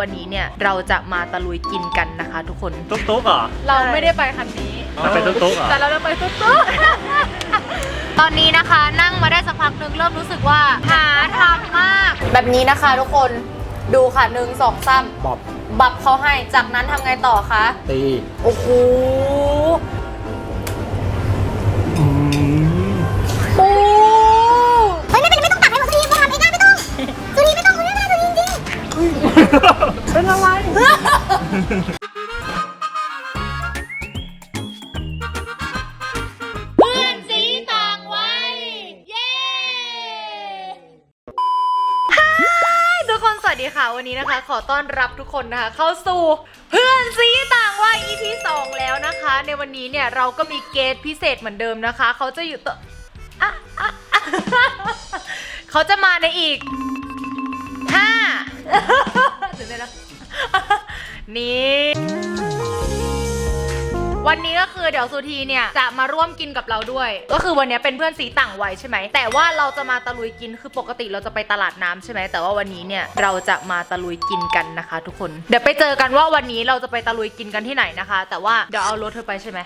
วันนี้เนี่ยเราจะมาตะลุยกินกันนะคะทุกคน ตุ๊กตุ๊กเหรอเราไม่ได้ไปคันนี้จะเป็นตุ๊กตุ๊กเหรอแต่เราจะไปตุ๊กตุ๊ก ตอนนี้นะคะนั่งมาได้สักพักหนึ่งเริ่มรู้สึกว่าหาทำมาก แบบนี้นะคะทุกคนดูค่ะหนึ่งสองสามบอบบับเขาให้จากนั้นทำไงต่อคะ ตี โอ้โห เป็นอะไร เพื่อนสีต่างวัย เย้ฮายทุกคนสวัสดีค่ะวันนี้นะคะ ขอต้อนรับทุกคนนะคะ เข้าสู่เพื่อนสีต่างวัย EP 2 แล้วนะคะ ในวันนี้เนี่ยเราก็มีเกสพิเศษเหมือนเดิมนะคะ เขาจะอยู่ต่ออะอะอะเขาจะมาในอีกห้า ถึงได้แล้ว นี่ วันนี้ก็คือเดี๋ยวสุธีเนี่ยจะมาร่วมกินกับเราด้วย ก็คือวันนี้เป็นเพื่อนสีต่างวัยใช่ไหม แต่ว่าเราจะมาตะลุยกินคือปกติเราจะไปตลาดน้ำใช่ไหม แต่ว่าวันนี้เนี่ยเราจะมาตะลุยกินกันนะคะ ทุกคน เดี๋ยวไปเจอกันว่าวันนี้เราจะไปตะลุยกินกันที่ไหนนะคะ แต่ว่าเดี๋ยวเอารถเธอไปใช่ไหม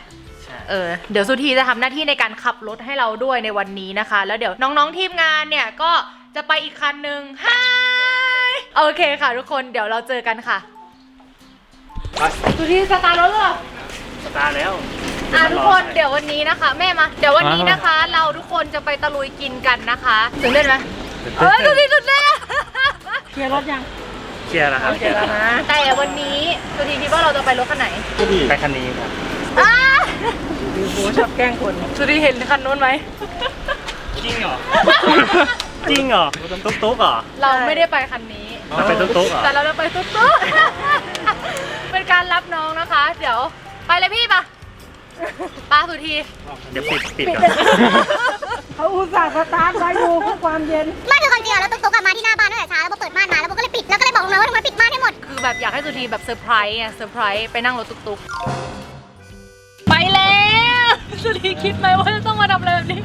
ใช่เออเดี๋ยวสุธีจะทำหน้าที่ในการขับรถให้เราด้วยในวันนี้นะคะ แล้วเดี๋ยวน้องๆทีมงานเนี่ยก็จะไปอีกคันหนึ่งฮาย โอเคค่ะทุกคนเดี๋ยวเราเจอกันค่ะไปสุธีสตาร์ทรถเลยเหรอสตาร์ทแล้วอะทุกคนเดี๋ยววันนี้นะคะ แม่มา เดี๋ยววันนี้นะคะ เราทุกคนจะไปตะลุยกินกันนะคะตื่นเต้นไหมเออสุธีตื่นเต้นอะเคลียร์รถยังเคลียร์แล้วครับเคลียร์แล้วนะแต่วันนี้สุธีคิดว่าเราจะไปรถคันไหนไปคันนี้ครับอ้าดูโบชอบแกล้งคนสุธีเห็นคันนู้นไหมจริงเหรอจริงเหรอตุ๊กตุ๊กเหรอเราไม่ได้ไปคันนี้ จะเป็นตุ๊กตุ๊กเหรอแต่เราจะไปตุ๊กตุ๊กเป็นการรับน้องนะคะ เดี๋ยวไปเลยพี่ปะปาสุธีเดี๋ยวปิดปิดก่อนเขาอุตส่าห์สตาร์ทไว้ดูเพื่อความเย็นๆไม่คือความจริงอะแล้วตุ๊กตุ๊กอะมาที่หน้าบ้านตั้งแต่เช้าแล้วโบเปิดม่านมาแล้วโบก็เลยปิดแล้วก็เลยบอกน้องว่าทำไมปิดม่านให้หมดคือแบบอยากให้สุธีแบบเซอร์ไพรส์ไงเซอร์ไพรส์ไปนั่งรถตุ๊กตุ๊กไปแล้ว สุธีคิดไหมว่าจะต้องมาทำอะไรแบบนี้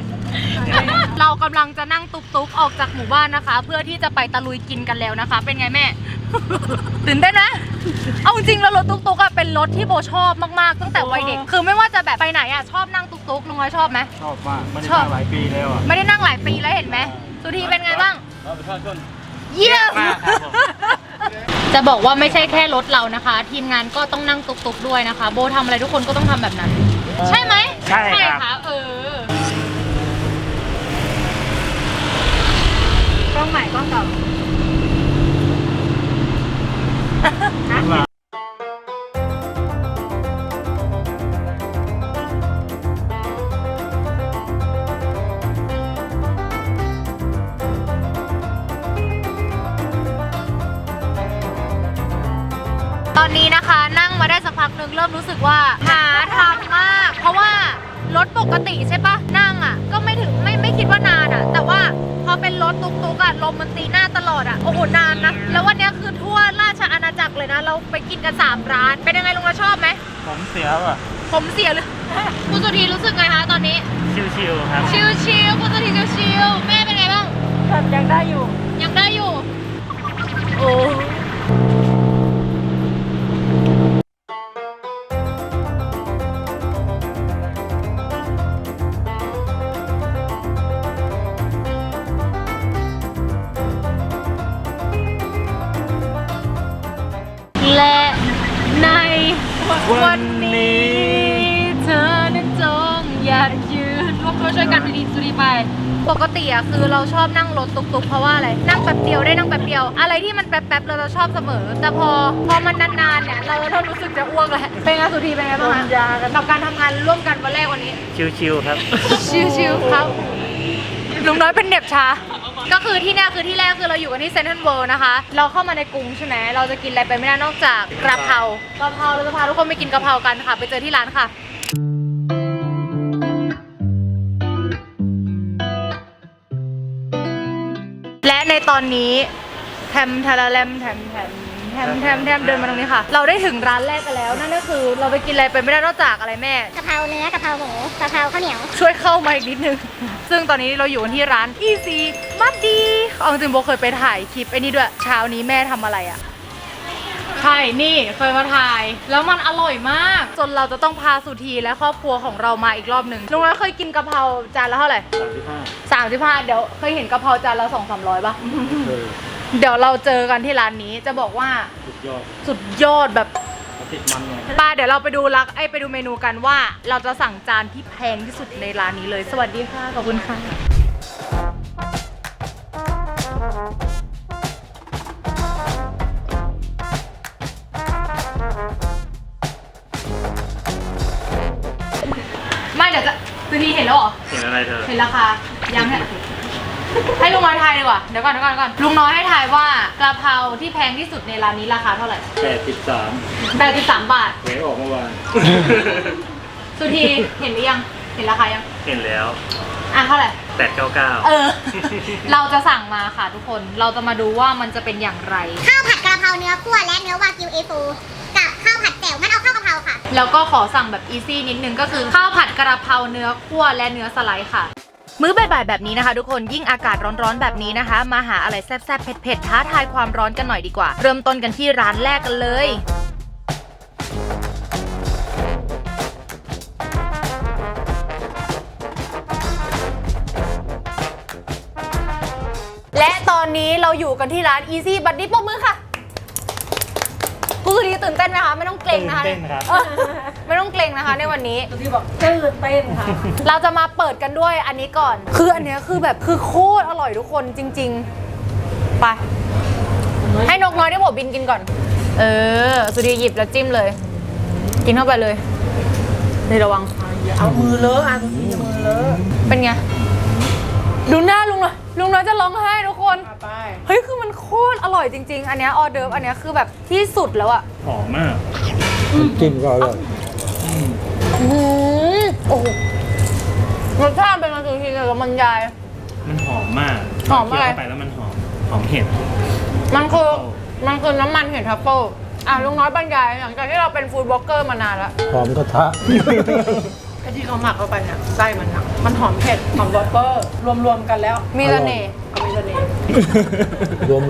เรากำลังจะนั่งตุ๊กตุ๊กออกจากหมู่บ้านนะคะ เพื่อที่จะไปตะลุยกินกันแล้วนะคะ เป็นไงแม่ ตื่นเต้นนะ เอาจริงๆแล้วรถตุ๊กตุ๊กอะเป็นรถที่โบชอบมากๆ ตั้งแต่วัยเด็ก คือไม่ว่าจะแบบไปไหนอะชอบนั่งตุ๊กตุ๊กลุงน้อยชอบไหม ชอบมากไม่ได้ชอบ มาหลายปีแล้วอะไม่ได้นั่งหลายปีแล้วเห็นไหมสุธีเป็นไงบ้าง เราประชาชน เยี่ยม มากครับผม จะบอกว่าไม่ใช่แค่รถเรานะคะ ทีมงานก็ต้องนั่งตุกๆด้วยนะคะ โบทำอะไรทุกคนก็ต้องทำแบบนั้น ใช่ไหมใช่ครับ ค่ะเออ กล้องใหม่กล้องเก่าตอนนี้นะคะ นั่งมาได้สักพักหนึ่งเริ่มรู้สึกว่าหาทำมาก เพราะว่ารถปกติใช่ปะนั่งอะ ก็ไม่ถึงไม่ไม่คิดว่านานอะ แต่ว่าพอเป็นรถตุกๆอะลมมันตีหน้าตลอดอะโอ้โหนานนะ แล้ววันเนี้ยคือทั่วราชอาณาจักรเลยนะ เราไปกินกันสามร้าน เป็นยังไงลุงเราชอบไหมผมเสียว่ะผมเสียเลยคุณสุธีรู้สึกไงคะตอนนี้ ชิวๆครับ ชิลชิลคุณสุธีชิลชิลแม่เป็นไงบ้างแบบยังได้อยู่ ยังได้อยู่ โอ้ ไป ปกติอะคือเราชอบนั่งรถตุกๆ เพราะว่าอะไร นั่งแป๊บเดียวได้นั่งแป๊บเดียว อะไรที่มันแป๊บๆเราเราชอบเสมอ แต่พอพอมันนานๆเนี่ยเราเรารู้สึกจะอ้วกแล้วเป็นไงสุธีเป็นไงบ้างโดคะนยากันกับการทำงานร่วมกันวันแรกวันนี้ ชิวๆครับ ชิวๆครับ ลุงน้อยเป็นเด็บชา ก็คือที่เนี่ยคือที่แรกคือเราอยู่กันที่เซนทรัลเวิลด์นะคะ เราเข้ามาในกรุงใช่ไหมเราจะกินอะไรไปไม่ได้นอกจากกระเพรากระเพราเราจะพาทุกคนไปกินกระเพรากันค่ะ ไปเจอที่ร้านค่ะ ตอนนี้แทมทาราแลมแทมแทมแทมแทมแทมเดินมาตรงนี้ค่ะ เราได้ถึงร้านแรกกันแล้ว นั่นก็คือเราไปกินอะไรไปไม่ได้นอกจากอะไรแม่ กะเพราเนื้อกะเพราหมูกะเพราข้าวเหนียว ช่วยเข้ามาอีกนิดนึง ซึ่งตอนนี้เราอยู่กันที่ร้าน Easy มัดดีเอาจริงๆโบเคยไปถ่ายคลิปไอ้นี่ด้วย เช้านี้แม่ทำอะไรอะ ใช่ นี่เคยมาถ่าย แล้วมันอร่อยมาก จนเราจะต้องพาสุธีและครอบครัวของเรามาอีกรอบหนึ่งลุงน้อยเคยกินกะเพราจานละเท่าไหร่สามสิบห้าสามสิบห้าเดี๋ยวเคยเห็นกะเพราจานละสองสามร้อยปะเออเดี๋ยวเราเจอกันที่ร้านนี้จะบอกว่าสุดยอดสุดยอดแบบเขาติดมันไงป้าเดี๋ยวเราไปดูรักไอยไปดูเมนูกันว่า เราจะสั่งจานที่แพงที่สุดในร้านนี้เลย สวัสดีค่ะขอบคุณค่ะ จะสุธีเห็นแล้วเหรอ เห็นอะไรเธอ เห็นราคา ยังให้ให้ลุงน้อยทายดีกว่า เดี๋ยวก่อนเดี๋ยวก่อนเดี๋ยวก่อน ลุงน้อยให้ทายว่ากะเพราที่แพงที่สุดในร้านนี้ราคาเท่าไหร่แปดสิบสามแปดสิบสามบาทเวออกเมื่อวาน สุธีเห็นหรือยัง เห็นราคายัง เห็นแล้วอะเท่าไหร่ แปดเก้าเก้าเออ เราจะสั่งมาค่ะทุกคน เราจะมาดูว่ามันจะเป็นอย่างไร ข้าวผัดกระเพราเนื้อคั่วและเนื้อวากิวเอโฟกับข้าวผัดแจ่วงั้นเอา แล้วก็ขอสั่งแบบอีซี่นิดนึงก็คือข้าวผัดกระเพราเนื้อคั่วและเนื้อสไลด์ค่ะมื้อบ่ายๆแบบนี้นะคะ ทุกคนยิ่งอากาศร้อนๆแบบนี้นะคะ มาหาอะไรแซ่บๆเผ็ดๆท้าทายความร้อนกันหน่อยดีกว่า เริ่มต้นกันที่ร้านแรกกันเลยและตอนนี้เราอยู่กันที่ร้าน Easy Buddy ปรบมือค่ะ ผู้ดีตื่นเต้นไหมคะ ไม่ต้องเกรงนะคะตื่นเต้นครับ เออไม่ต้องเกรงนะคะในวันนี้ ที่บอกตื่นเต้นค่ะ เราจะมาเปิดกันด้วยอันนี้ก่อน คืออันเนี้ยคือแบบคือโคตรอร่อยทุกคนจริง ๆ ไป ให้นกน้อยได้หัวบินกินก่อน เออ สุดีหยิบแล้วจิ้มเลย กินเข้าไปเลยนี่ระวัง เอามือเลอะอะทุกทีมือเลอะเป็นไง ดูหน้าลุงหน่อย ลุงน้อยจะร้องไห้ทุกคนเอาไป เฮ้ย คือมันโคตรอร่อยจริง ๆ อันเนี้ยออเดิร์ฟอันเนี้ยคือแบบที่สุดแล้วอะหอมมากจิ้มก็อร่อยอื้อหือโอ้โหรสชาติเป็นมาสุทีกับมันยาย มันหอมมากหอมอะไร เคี้ยวเข้าไปแล้วมันหอม หอมเห็ด มันคือ มันคือน้ำมันเห็ดทัฟเฟิลอะลุงน้อยบรรยายหลังจากที่เราเป็นฟู้ดบล็อกเกอร์มานานแล้ว หอมกระทะ ไอ้ที่เขาหมักเข้าไปเนี่ยไส้มันหนักมันหอมเผ็ดหอมวอปเปอร์รวมๆกันแล้วมีเสน่ห์ก็มีเสน่ห์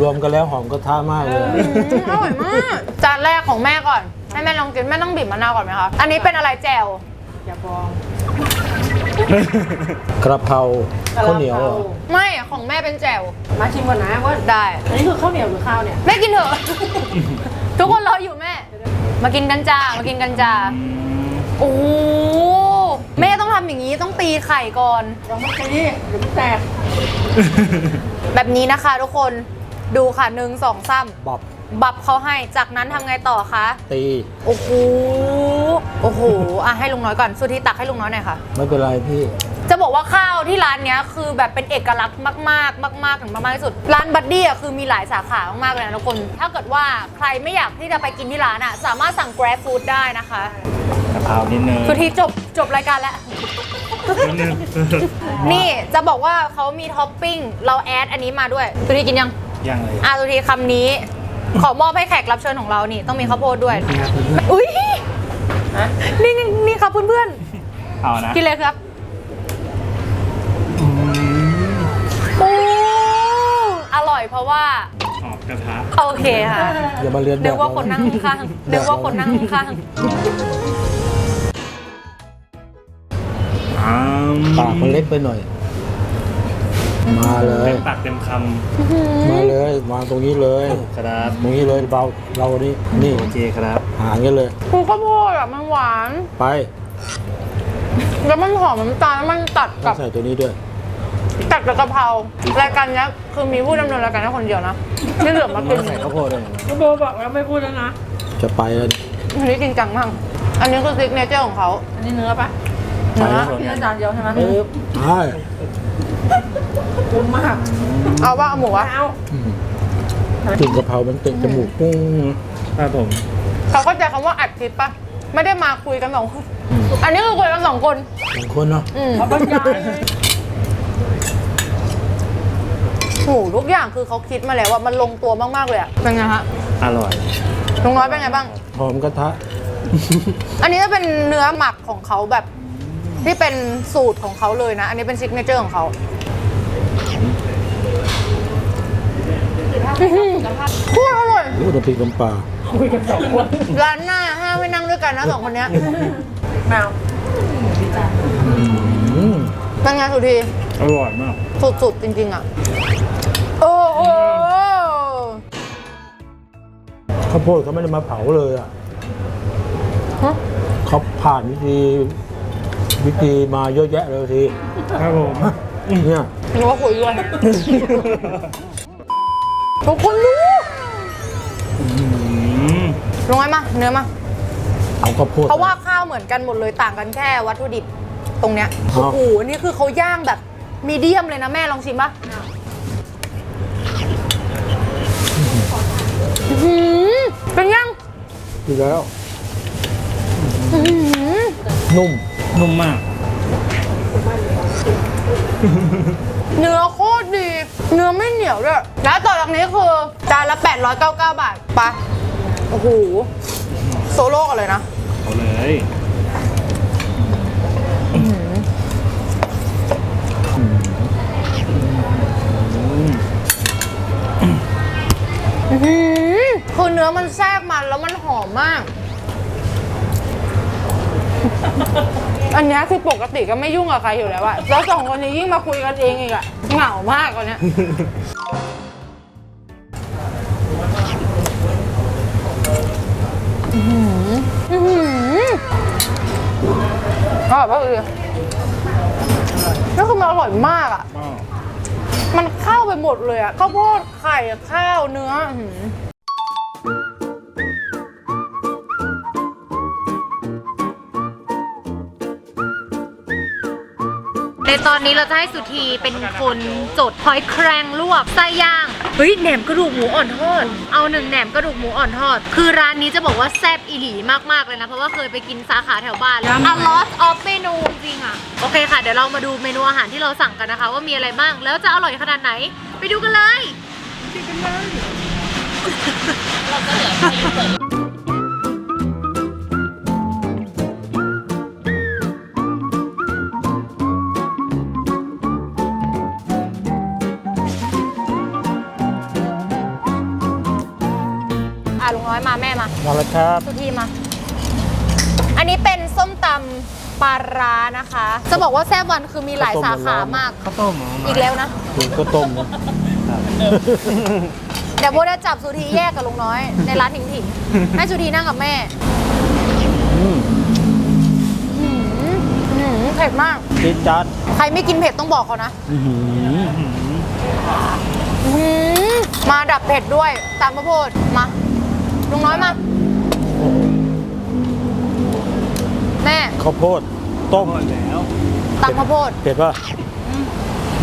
รวมๆกันแล้วหอมกระทะมากเลย อืมอร่อยมากจานแรกของแม่ก่อน ให้แม่ลองกินแม่ต้องบีบมะนาวก่อนไหมคะอันนี้เป็นอะไรแจ่วอย่าบองกระเพราข้าวเหนียวเหรอไม่ของแม่เป็นแจ่วมาชิมก่อนนะว่าได้ อันนี้คือข้าวเหนียวหรือข้าวเนี่ย แม่กินเถอะ ทุกคนรออยู่แม่ มากินกันจ้ามากินกันจ้าโอ้โห แม่ต้องทำอย่างนี้ต้องตีไข่ก่อนลองมาตีเดี๋ยวมันแตกแบบนี้นะคะทุกคนดูค่ะหนึ่งสองสามบับ บับเขาให้จากนั้นทำไงต่อคะ ตีโอ้โห โอ้โห อะให้ลุงน้อยก่อน สุธีตักให้ลุงน้อยหน่อยค่ะ ไม่เป็นไรพี่ จะบอกว่าข้าวที่ร้านเนี้ยคือแบบเป็นเอกลักษณ์มากๆ มากๆถึงมากๆที่สุด ร้านบัดดี้อะคือมีหลายสาขามากๆเลยนะทุกคน ถ้าเกิดว่าใครไม่อยากที่จะไปกินที่ร้านอะ สามารถสั่ง Grab Food ได้นะคะ กะเพรานิดนึงสุธีจบจบรายการแล้ว นิดนึง นี่จะบอกว่าเขามีท็อปปิ้ง เราแอดอันนี้มาด้วย สุธีกินยัง ยังเลย อะสุธีคำนี้ ขอมอบให้แขกรับเชิญของเรานี่ต้องมีข้าวโพดด้วย อุ้ยนี่นี่นี่ครับเพื่อนเอานะๆกินเลยครับโอ้อร่อยเพราะว่า หอมกระทะโอเคค่ะอย่ามาเรียนแบบนึกว่าคนนั่งข้างๆนึกว่าคนนั่งข้างอืมปากมันเล็กไปหน่อย มาเลย เต็มปากเต็มคมาเลยวางตรงนี้เลยำครับตรงนี้เลยเราเรานี่นี่โอเคครับหารกันเลยๆคือข้าวโพดอะมันหวาน ไปแล้วมันหอมน้ำตาลแล้วมันตัดต้อกังบใส่ตัวนี้ด้วยตัดกับกะเพรารายการเนี้ยคือมีผู้ดำเนินรายการแค่คนเดียวนะที่เหลือมากินใส่ข้าวโพดด้วยก็โบบอกแล้วไม่พูดแล้วนะ จะไปแล้วอันนี้จริงจังมากอันนี้คือซิกเนเจอร์ของเขาอันนี้เนื้อปะเนื้อกินอาจารย์เดียวใช่ไหมปึ๊บใช่ คุ้มมากเอาว่าเอาหมูวะเอาอืมกลิ่นกะเพรา มันติดจมูกปุ้งครับผมเขาเข้าใจคำว่าอัดคลิปปะไม่ได้มาคุยกันสองคนอืมอันนี้คือคุยกันสองคนสองคนเนาะอืมเอาบรรยายโอ้โหทุกอย่างคือเขาคิดมาแล้วว่ามันลงตัวมาก ๆ เลยอะเป็นไงฮะ อร่อยลุงน้อยเป็นไงบ้างหอมกระทะ อันนี้จะเป็นเนื้อหมักของเขาแบบที่เป็นสูตรของเขาเลยนะ อันนี้เป็นซิกเนเจอร์ของเขาอื้อหือ โคตรอร่อยโอ้น้ำพริกน้ำปลาร้านหน้าห้ามไม่นั่งด้วยกันนะสองคนเนี้ยแมวอืมเป็นไงสุธีอร่อยมาก สุดๆจริงๆอะ โอ้โห ข้าวโพดเขาไม่ได้มาเผาเลยอะฮะ เขาผ่านวิธีวิธีมาเยอะแยะเลยทีครับผมเนี่ย หนูว่าคุยด้วย ทุกคนรู้อืมลงไว้มา เนื้อมา เอาข้าวโพดเพราะว่าข้าวเหมือนกันหมดเลยต่างกันแค่วัตถุดิบตรงเนี้ยครัโอ้บโหอันนี่คือเขาย่างแบบมีเดียมเลยนะแม่ลองชิมปะอื้อหือเป็นยังดีแล้วอื้อหือนุ่ม นุ่มมาก เนื้อโคตรดี เนื้อไม่เหนียวด้วย แล้วต่อจากนี้คือจานละ 899 บาทไปะโอ้โห โซโล่กันเลยนะ เอาเลยอื้อหือคือเนื้อมันแทรกมันแล้วมันหอมมาก อันเนี้ยคือปกติก็ไม่ยุ่งกับใครอยู่แล้วอะแล้วสองคนนี้ยิ่งมาคุยกันเองอีกอะ เหงามากกว่านี้อือหืออื้อหืออร่อยปะเออนี่คือมันอร่อยมากอะ มันเข้าไปหมดเลยอะข้าวโพดไข่ข้าวเนื้อ ในตอนนี้เราจะให้สุธีเป็นคนจดหอยแครงลวกไส้ย่าง เฮ้ยแหนมกระดูกหมูอ่อนทอด เอาหนึ่งแหนมกระดูกหมูอ่อนทอด คือร้านนี้จะบอกว่าแซ่บอีหลีมากๆเลยนะ เพราะว่าเคยไปกินสาขาแถวบ้านแล้ว a lot of เมนูจริงๆอะโอเคค่ะ เดี๋ยวเรามาดูเมนูอาหารที่เราสั่งกันนะคะ ว่ามีอะไรบ้าง แล้วจะอร่อยขนาดไหน ไปดูกันเลยอะ มาแม่มามาแล้วครับสุธีมา อันนี้เป็นส้มตำปลาร้านะคะ จะบอกว่าแซ่บวันคือมีหลายสาขามาก ข้าวต้มเหรออีกแล้วนะคือข้าวต้มนะเดี๋ยวโบจะจับสุธีแยกกับลุงน้อย ในร้านถิงถิงๆให้สุธีนั่งกับแม่อืมอื้อหืออื้อหือเผ็ดมากจิ๊ดจัดใครไม่กินเผ็ดต้องบอกเขานะอื้อหืออื้อหืออื้อหือมาดับเผ็ดด้วย ตามพระโพดมาลุงน้อยมา แม่ข้าวโพดต้มอร่อยแล้วตามพระโพดเผ็ดป่ะ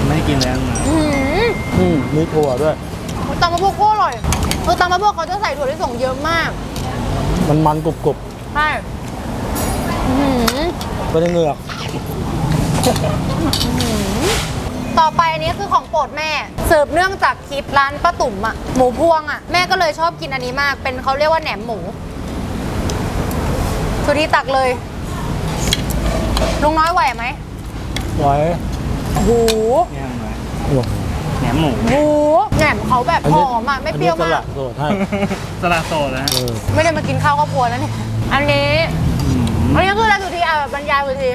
ไม่ได้กินแล้วนะอื้อหืออืมมีถั่วด้วย ตำมะพร้าวโคตรอร่อยคือตำมะพร้าวเขาจะใส่ถั่วลิสงเยอะมากมันมันกรุบกรุบใช่อื้อหือไม่ได้เหงือกต่อไปอันนี้คือของโปรดแม่สืบเนื่องจากคลิปร้านป้าตุ่มอะหมูพวงอะแม่ก็เลยชอบกินอันนี้มาก เป็นเขาเรียกว่าแหนมหมูสุธีตักเลย ลุงน้อยไหวไหมไว้โอ้โหย่างไหมโอ้โหแหนมหมูโอ้โหแหนมเขาแบบอันหนี้อมอะไม่เปรี้ยวอันนี้สมาลักดโสดให้สลัดโซดนะเออไม่ได้มากินข้าวครอบครัวแล้วเนี่ยอันนี้อืมอันนี้คืออะไรสุธีอะบรรยายสุธี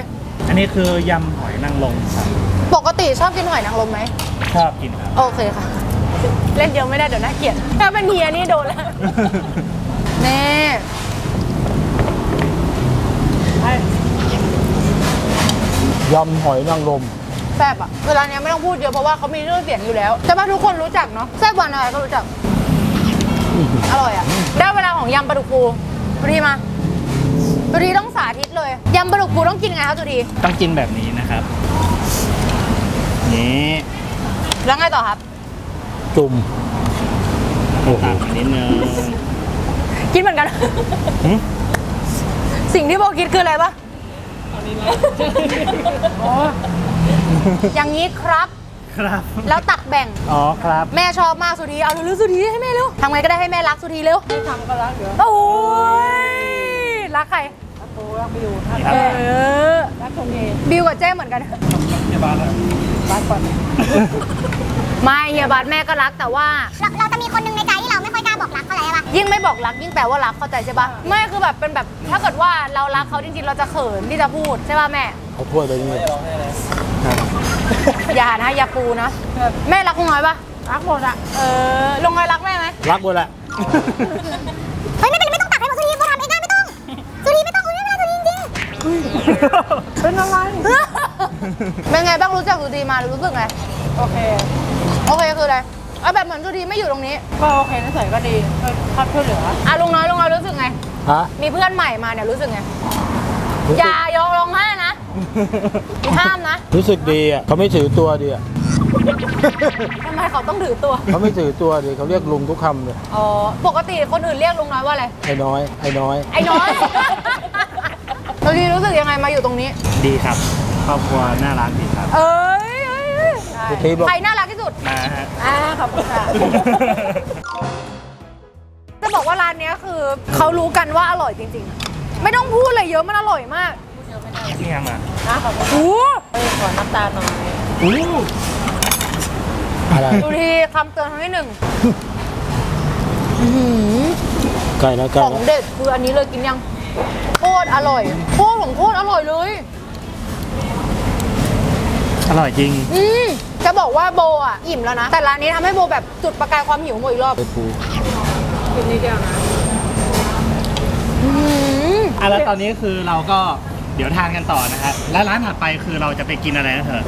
อันนี้คือยำหอยนางรมครับปกติชอบกินหอยนางรมไหมชอบกินครับโอเคค่ะ เล่นเยอะไม่ได้เดี๋ยวน่าเกลียดถ้าเป็นเฮียนี่โดนแล้วนี่ ยำหอยนางรมแซ่บอะเวลาเนี้ยไม่ต้องพูดเยอะเพราะว่าเขามีชื่อเสียงอยู่แล้ว แต่ว่าทุกคนรู้จักเนาะแซ่บวันอะไรก็รู้จัก อร่อยอะได้เวลาของยำปลาดุกฟูสุธีมาสุธีต้องสาธิตเลยยำปลาดุกฟูต้องกินไงคะสุธีต้องกินแบบนี้นะครับ นี่แล้วไงต่อครับ จุ่มโอ้โหตามอันนิดนึงคิดเหมือนกันหึสิ่งที่โบคิดคืออะไรปะ อ๋ออย่างนี้ครับ ครับ แล้วตักแบ่ง อ๋อครับ แม่ชอบมากสุธีเอาเร็วๆสุธีให้แม่เร็วทำไงก็ได้ให้แม่รักสุธีเร็วไม่ทำก็รักเดี๋ยวโอ้ยรักใครนี่คเอรับอรักคนนี้บิวกับเจ้เหมือนกันเดี๋ยวบ้านแล้วไม่เฮียบัตแม่ก็รักแต่ว่าเราเราจะมีคนหนึ่งในใจที่เราไม่ค่อ ยกล้าบอกรักเขาเลยใช่ปะยิ่งไม่บอกรักยิ่งแปลว่ารักเข้าใจใช่ปะไม่คือแบบเป็นแบบถ้าเกิดว่าเรารักเขาจริงๆ เราจะเขินที่จะพูดใช่ปะแม่เอาถ้วยไปนี่อย่านะอย่าปูนะแม่รักลุงน้อยปะรักหมดอะเออลุงน้อยรักแม่ไหมรักหมดแหละเฮ้ยไม่เป็นไรไม่ต้องตักให้หมดสุธีโบทำเองได้ไม่ต้องสุธีไม่ต้องสุธีไม่ต้องสุธีจริงเป็นอะไรเป็นไงบ้างรู้จักสุธีมารู้สึกไงโอเคโอเคคืออะไร เอาแบบเหมือนสุธีไม่อยู่ตรงนี้ก็โอเคนิสัยก็ดีก็ชอบช่วยเหลืออะลุงน้อยลุงน้อยรู้สึกไง ฮะมีเพื่อนใหม่มาเนี่ยรู้สึกไงรู้อสึกย่ายองร้องไห้นะห้ามนะ รู้สึกดีอะเขาไม่ถือตัวดีอะทำไมเขาต้องถือตัวเขาไม่ถือตัวดีเขาเรียกลุงทุกคำเลยอ๋อปกติคนอื่นเรียกลุงน้อยว่าอะไรไอ้น้อยไอ้น้อย ไอ้น้อยสุธีรู้สึกยังไงมาอยู่ตรงนี้ ดีครับ ครอบครัวน่ารักดีครับ เอ้ยเอ้ยเอ้ย สุธีบอกใครน่ารักที่สุดมาฮะ อ่าขอบคุณค่ะ จะบอกว่าร้านเนี้ยคือเขารู้กันว่าอร่อยจริง ๆ ไม่ต้องพูดเลยเยอะมันอร่อยมากนี่ยังอะโอ้เออขอน้ำตาลหน่อยอู้อะไรดูทีคำเตือนครั้งที่หนึ่งอื้อหือไก่นะไก่ของนะเด็ดคืออันนี้เลยกินยังโคตรอร่อยโคตรของโคตรอร่อยเลย อร่อยจริง อืมจะบอกว่าโบอะอิ่มแล้วนะ แต่ร้านนี้ทำให้โบแบบจุดประกายความหิวโมอีกรอบไปปูกินนิดเดียวนะอื้อหืออะแล้วตอนนี้คือเราก็เดี๋ยวทานกันต่อนะฮะแล้วร้านถัดไปคือเราจะไปกินอะไรนะเธอ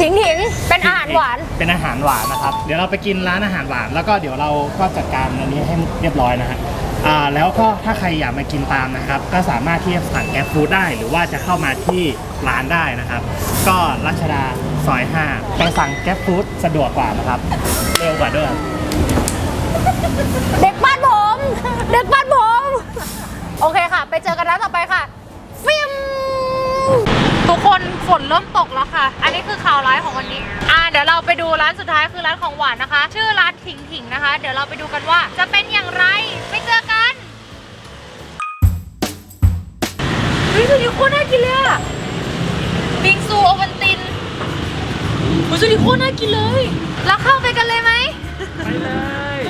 ถิงถิงเป็นอาหารหวาน เป็นอาหารหวานนะครับ เดี๋ยวเราไปกินร้านอาหารหวาน แล้วก็เดี๋ยวเราก็จัดการอันนี้ให้เรียบร้อยนะฮะอ่าแล้วก็ถ้าใครอยากมากินตามนะครับ ก็สามารถที่จะสั่งแก๊ปฟู้ดได้ หรือว่าจะเข้ามาที่ร้านได้นะครับ ก็รัชดา ซอย5ไปสั่งแก๊ปฟู้ดสะดวกกว่านะครับ เร็วกว่าด้วย เด็กบ้านผม เด็กบ้านผม โอเคค่ะ ไปเจอกันร้านต่อไปค่ะ ฟิล์มทุกคนฝนเริ่มตกแล้วค่ะ อันนี้คือข่าวร้ายของวันนี้ อ่า เดี๋ยวเราไปดูร้านสุดท้ายคือร้านของหวานนะคะ ชื่อร้านถิงถิงนะคะ เดี๋ยวเราไปดูกันว่าจะเป็นอย่างไร ไปเจอกัน เฮ้ยสุดที่โคตรน่ากินเลยอะบิงซูโอวันติน โอ้ยสุดที่โคตรน่ากินเลย เราเข้าไปกันเลยไหม ไปเลย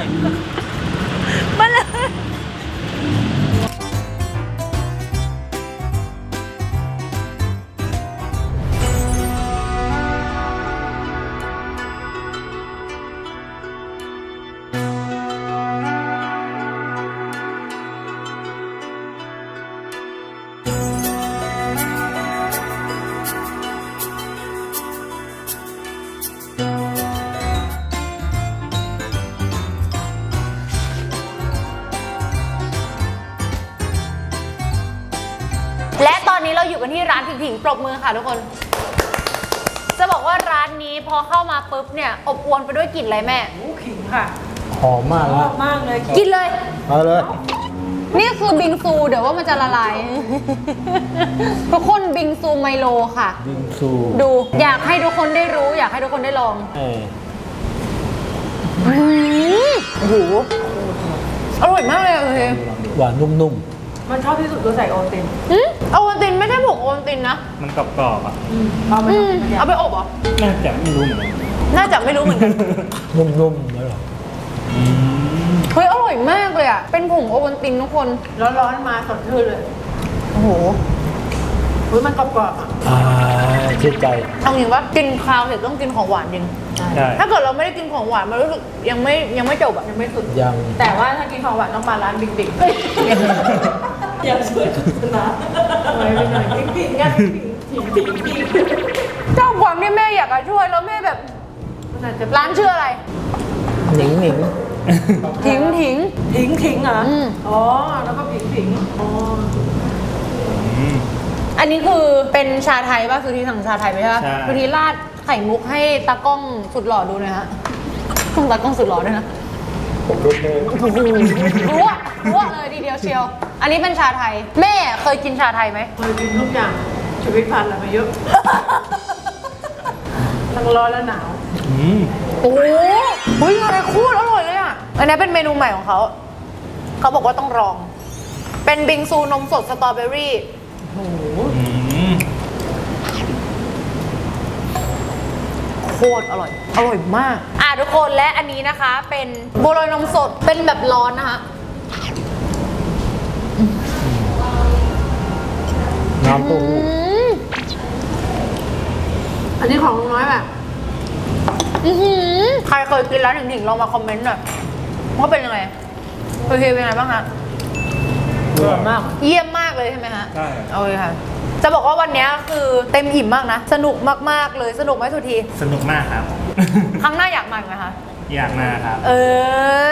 ทุกคน จะบอกว่าร้านนี้พอเข้ามาปุ๊บเนี่ยอบอวลไปด้วยกลิ่นอะไรแม่ หมูขิงค่ะหอมมากชแล้อวบมากเลยกินเลย เอาเลย นี่คือบิงซูเดี๋ยวว่ามันจะละลาย ทุกคนบิงซูไมโลค่ะ บิงซูดูอยากให้ทุกคนได้รู้ อยากให้ทุกคนได้ลองเอออื้อโอ้โหอร่อยมากเลยอะเลยหวานนุ่ม มันชอบที่สุดคือใส่โอวัลตินอืมโอวัลตินไม่ใช่ผงโอวัลตินนะมันกรอบๆอะเอาไปอืมทำเป็นเอาไปอบเหรอ น่าจะไม่รู้เหมือนกันน่าจะไม่รู้เหมือนกันๆนุ่มๆแล้วเหรอเฮ้ยอร่อยมากเลยอะ เป็นผงโอวัลตินทุกคน ร้อนๆมาสดชื่นเลยโอ้โหอุ้ยมันกรอบๆอะอ่าชื่นใจเอาจริงว่ากินข้าวเสร็จต้องกินของหวานจริง ใช่ถ้าเกิดเราไม่ได้กินของหวานมันรู้สึกยังไม่ยังไม่จบอะยังไม่สุด ยังแต่ว่าถ้ากินของหวานต้องมาร้านบิ๊กบิ๊ก อย่าช่วยโฆษณาไว้ไปหน่อยบิ๊กบิ๊กงั้นบิ๊กบิ๊กบิ๊กบิ๊กเจ้าความที่แม่อยากจะช่วยแล้วแม่แบบมันอาจจะร้านชื่ออะไรหนิงหนิงถิงถิงถิงถิงเหรอออ๋อ แล้วก็ผิงผิงอ๋ออันนี้คือเป็นชาไทยป่ะสุธีสั่งชาไทยไหมใช่ปะใช่ สุธีราดไข่มุกให้ตากล้องสุดหล่อดูหนะฮะต้องตากล้องสุดหล่อด้วยนะ ผมรู้เลยรั่วรั่วเลยทีเดียวเชียว อันนี้เป็นชาไทย แม่เคยกินชาไทยไหม เคยกินทุกอย่าง ชีวิตผ่านอะไรมาเยอะ ทั้งร้อนและหนาว อืมโอ้โหเฮ้ยอะไรโคตรอร่อยเลยอะ อันนี้เป็นเมนูใหม่ของเขา เขาบอกว่าต้องลอง เป็นบิงซูนมสดสตรอเบอรี่อืม คตรอร่อย อร่อยมาก อะทุกคนและอันนี้นะคะ เป็นบัวลอยนมสดเป็นแบบร้อนนะคะน้ำปูอันนี้ของน้อยแบบใครเคยกินร้านถึงๆลองมาคอมเมนต์หน่อยว่าเป็นยังไงโอเคเป็นยังไงบ้างคะอร่อยมาก เยี่ยมมากเลยใช่ไหมฮะใช่ โอเคค่ะ จะบอกว่าวันเนี้ยคือเต็มอิ่มมากนะ สนุกมากๆเลยสนุกไหมทุกทีสนุกมากครับ ครั้งหน้าอยากมาอีกไหมคะ อยากมาครับ เอ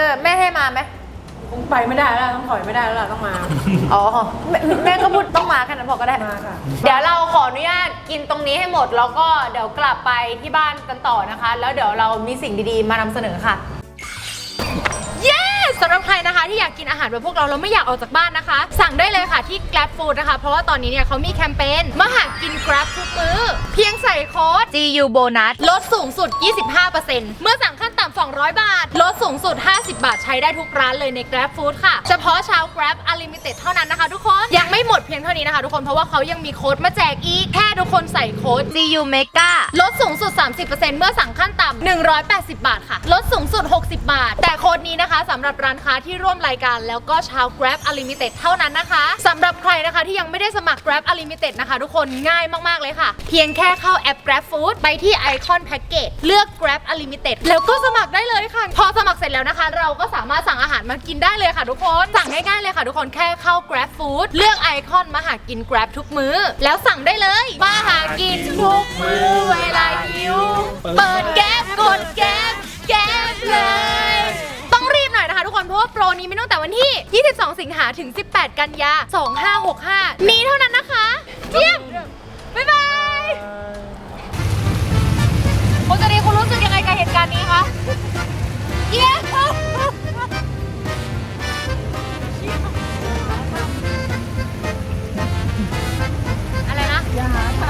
อ แม่ให้มาไหมคงไปไม่ได้แล้วต้องถอยไม่ได้แล้วล่ะต้องมา อ๋อแม่แม่ก็พูดต้องมาแค่นั้นพอก็ได้ มาค่ะ เดี๋ยวเราขออนุญาตกินตรงนี้ให้หมด แล้วก็เดี๋ยวกลับไปที่บ้านกันต่อนะคะ แล้วเดี๋ยวเรามีสิ่งดีๆมานำเสนอค่ะเย้ สำหรับใครนะคะที่อยากกินอาหารแบบพวกเราแล้วไม่อยากออกจากบ้านนะคะ สั่งได้เลยค่ะที่ Grab Food นะคะ เพราะว่าตอนนี้เนี่ยเขามีแคมเปญมาหากิน Grab ทุกมื้อ เพียงใส่โค้ด GU Bonus ลดสูงสุด 25%เมื่อสั่งขั้นต่ำ200 บาท ลดสูงสุด 50 บาทใช้ได้ทุกร้านเลยใน Grab Food ค่ะ เฉพาะชาว Grab Unlimited เท่านั้นนะคะทุกคนยังไม่หมดเพียงเท่านี้นะคะทุกคนเพราะว่าเขายังมีโค้ดมาแจกอีกแค่ทุกคนใส่โค้ด GU Mega ลดสูงสุด 30%เมื่อสั่งขั้นต่ำ180 บาทค่ะ ลดสูงสุด 60 บาท แต่โค้ดนี้นะคะสำหรับร้านค้าที่ร่วมรายการ แล้วก็ชาว Grab Unlimited เท่านั้นนะคะสำหรับใครนะคะที่ยังไม่ได้สมัคร Grab Unlimited นะคะ ทุกคนง่ายมากๆเลยค่ะ เพียงแค่เข้าแอป Grab Food ไปที่ไอคอนแพ็กเกจเลือก Grab Unlimited แล้วก็สมัครได้เลยค่ะ พอสมัครเสร็จแล้วนะคะ เราก็สามารถสั่งอาหารมากินได้เลยค่ะ ทุกคนสั่งง่ายๆเลยค่ะ ทุกคนแค่เข้า Grab Food เลือกไอคอนมาหากิน Grab ทุกมื้อแล้วสั่งได้เลยมาหากิน วันที่ 22 สิงหาถึง 18 กันยา 2565 นี้เท่านั้นนะคะเยี่ยมบ๊ายบายคุณจรีคุณรู้สึกยังไงกับเหตุการณ์นี้คะเยี่ยมอะไรนะอย่าหา